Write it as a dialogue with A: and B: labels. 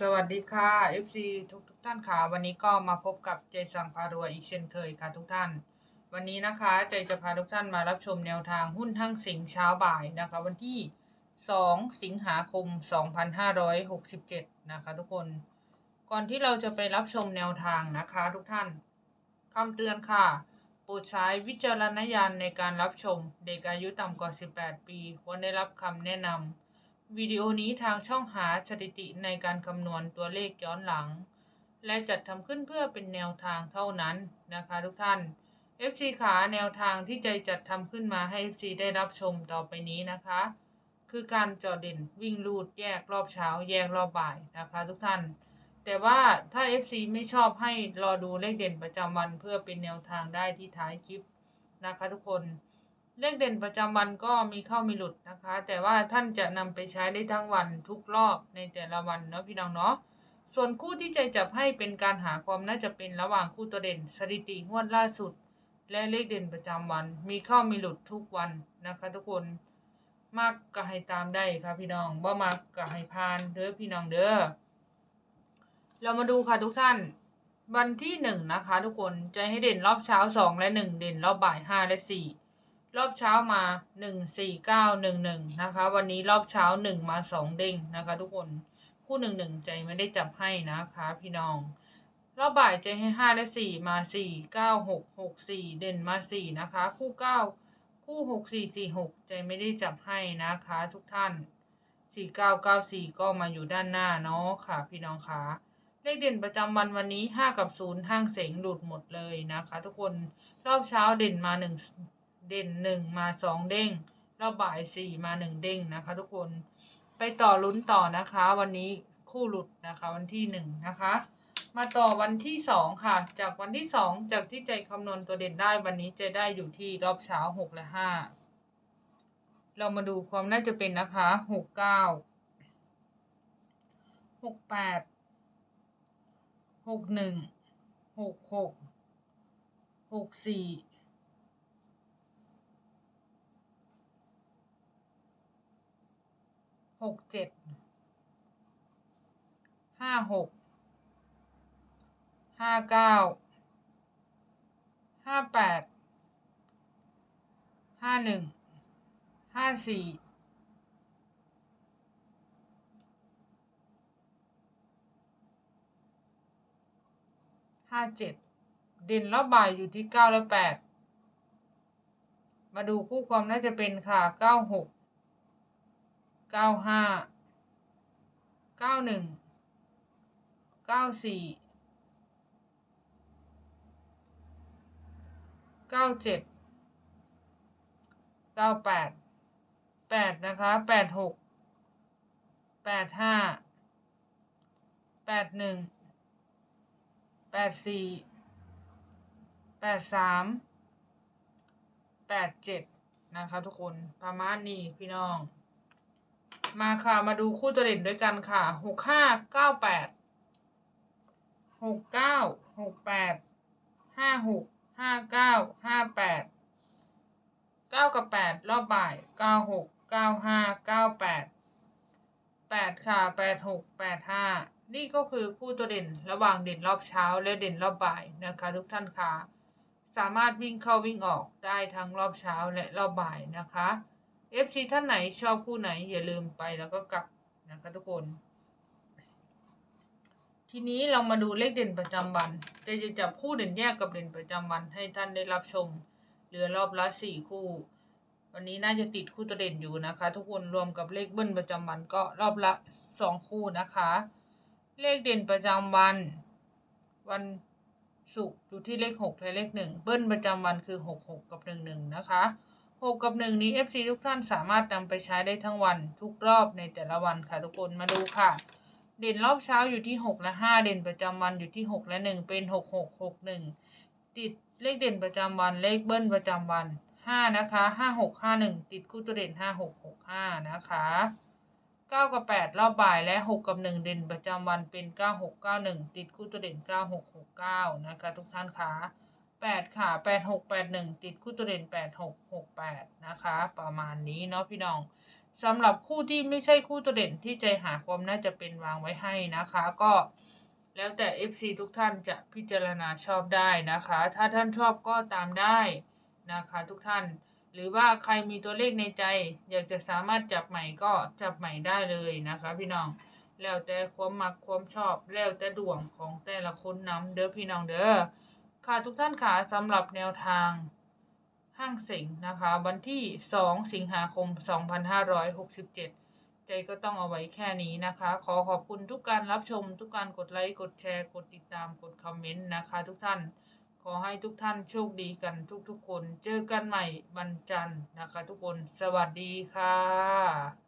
A: สวัสดีค่ะ FC ทุกทุกท่านค่ะ วันนี้ก็มาพบกับเจสังพารวยอีกเช่นเคยค่ะทุกท่าน วันนี้นะคะเจจะพาทุกท่านมารับชมแนวทางหุ้นทั้งสิงเช้าบ่ายนะคะ วันที่ 2 สิงหาคม 2567 นะคะ ทุกคน ก่อนที่เราจะไปรับชมแนวทางนะคะ ทุกท่านคำเตือนค่ะโปรดใช้วิจารณญาณในการรับชม เด็กอายุต่ำกว่า 18 ปี ควรได้รับคำแนะนำ วิดีโอนี้ทางช่องหาสถิติในการคำนวณตัวเลขย้อนหลัง และจัดทำขึ้นเพื่อเป็นแนวทางเท่านั้นนะคะทุกท่าน FC ขาแนวทางที่ใจจัดทำขึ้นมาให้ FC ได้รับชมต่อไปนี้นะคะ คือการจอเด่นวิ่งลูดแยกรอบเช้า แยกรอบบ่ายนะคะทุกท่าน แต่ว่าถ้า FC ไม่ชอบให้รอดูเลขเด่นประจำวันเพื่อเป็นแนวทางได้ที่ท้ายคลิปนะคะทุกคน เลขเด่นประจำวันก็มีเข้ามีหลุดนะคะ แต่ว่าท่านจะนำไปใช้ได้ทั้งวันทุกรอบในแต่ละวันเนาะพี่น้องเนาะส่วนคู่ที่ใจจับให้เป็นการหาความน่าจะเป็นระหว่างคู่ตัวเด่น สถิติงวดล่าสุด และเลขเด่นประจำวัน มีเข้ามีหลุดทุกวันนะคะ ทุกคนมากก็ให้ตามได้ค่ะพี่น้องบ่มากก็ให้พานเด้อพี่น้องเด้อเรามาดูค่ะทุกท่านวันที่หนึ่งนะคะ ทุกคนใจให้เด่นรอบเช้าสองและหนึ่งเด่นรอบบ่ายห้าและสี่ รอบเช้ามาหนึ่งสี่เก้าหนึ่งหนึ่งนะคะ วันนี้รอบเช้าหนึ่งมาสองเด้งนะคะ ทุกคนคู่หนึ่งหนึ่งใจไม่ได้จับให้นะคะ พี่น้อง รอบบ่ายใจให้ห้าและสี่มาสี่เก้าหกหกสี่เด่นมาสี่นะคะ คู่เก้าคู่หกสี่สี่หกใจไม่ได้จับให้นะคะ ทุกท่านสี่เก้าเก้าสี่ก็มาอยู่ด้านหน้าเนาะค่ะ พี่น้องคะเลขเด่นประจำวันวันนี้ห้ากับศูนย์ห้างเสงหลุดหมดเลยนะคะ ทุกคนรอบเช้าเด่นมาหนึ่ง เด่นหนึ่งมาสองเด้งรอบบ่ายสี่มาหนึ่งเด้งนะคะ ทุกคนไปต่อลุ้นต่อนะคะ วันนี้คู่หลุดนะคะวันที่หนึ่งนะคะ มาต่อวันที่สองค่ะ จากวันที่สองจากที่ใจคำนวณตัวเด่นได้วันนี้จะได้อยู่ที่รอบเช้าหกและห้าเรามาดูความน่าจะเป็นนะคะหกเก้าหกแปดหกหนึ่งหกหกหกสี่ หกเจ็ดห้าหกห้าเก้าห้าแปดห้าหนึ่งห้าสี่ห้าเจ็ดด่นรอบบ่ายอยู่ที่เก้าและแปดมาดูคู่ความน่าจะเป็นค่ะเก้าหก เก้าห้าเก้าหนึ่งเก้าสี่เก้าเจ็ดเก้าแปดแปดนะคะแปดหกแปดห้าแปดหนึ่งแปดสี่แปดสามแปดเจ็ดนะคะทุกคนประมาณนี้พี่น้อง มาค่ะมาดูคู่ตัวเด่นด้วยกันค่ะหกห้าเก้าแปดหกเก้าหกแปดห้าหกห้าเก้าห้าแปดเก้ากับแปดรอบบ่ายเก้าหกเก้าห้าเก้าแปดแปดค่ะแปดหกแปดห้านี่ก็คือคู่ตัวเด่นระหว่างเด่นรอบเช้าและเด่นรอบบ่ายนะคะทุกท่านค่ะสามารถวิ่งเข้าวิ่งออกได้ทั้งรอบเช้าและรอบบ่ายนะคะ FC ท่านไหนชอบคู่ไหน อย่าลืมไปแล้วก็กลับนะคะทุกคน ทีนี้เรามาดูเลขเด่นประจำวันจะจะจับคู่เด่นแยกกับเด่นประจำวันให้ท่านได้รับชม เหลือรอบละสี่คู่ วันนี้น่าจะติดคู่ตัวเด่นอยู่นะคะ ทุกคนรวมกับเลขเบิ้ลประจำวันก็รอบละสองคู่นะคะ เลขเด่นประจำวัน วันศุกร์อยู่ที่เลขหกและเลขหนึ่งเบิ้ลประจำวันคือหกหกกับหนึ่งหนึ่งนะคะ 6 กับ 1 นี้ FC ทุกท่านสามารถนำไปใช้ได้ทั้งวันทุกรอบในแต่ละวันค่ะทุกคนมาดูค่ะ เด่นรอบเช้าอยู่ที่ 6 และ 5 เด่นประจำวันอยู่ที่ 6 และ 1 เป็น 6 6 6 1 ติดเลขเด่นประจำวันเลขเบิ้ลประจำวัน 5 นะคะ 5 6 5 1 ติดคู่ตัวเด่น 5 6 6 5 นะคะ 9 กับ 8 รอบบ่ายและ 6 กับ 1 เด่นประจำวันเป็น 9 6 9 1 ติดคู่ตัวเด่น 9 6 6 9 นะคะทุกท่านคะ่ะ 8 ค่ะ 8 6 8 1 ติดคู่ตัวเด่น 8 6 6 8 นะคะ ประมาณนี้เนาะพี่น้องสำหรับคู่ที่ไม่ใช่คู่ตัวเด่นที่ใจหาความน่าจะเป็นวางไว้ให้นะคะ ก็แล้วแต่ FC ทุกท่านจะพิจารณาชอบได้นะคะ ถ้าท่านชอบก็ตามได้นะคะทุกท่าน หรือว่าใครมีตัวเลขในใจ อยากจะสามารถจับใหม่ก็จับใหม่ได้เลยนะคะ พี่น้องแล้วแต่ความมักความชอบแล้วแต่ดวงของแต่ละคนน้ำเด้อพี่น้องเด้อ ค่ะทุกท่านค่ะสำหรับแนวทางห้างสิงนะคะ วันที่ 2 สิงหาคม 2567 ใจก็ต้องเอาไว้แค่นี้นะคะ ขอขอบคุณทุกการรับชม ทุกการกดไลค์ กดแชร์ กดติดตาม กดคอมเมนต์นะคะ ทุกท่าน ขอให้ทุกท่านโชคดีกันทุกๆคน เจอกันใหม่วันจันทร์นะคะ ทุกคน สวัสดีค่ะ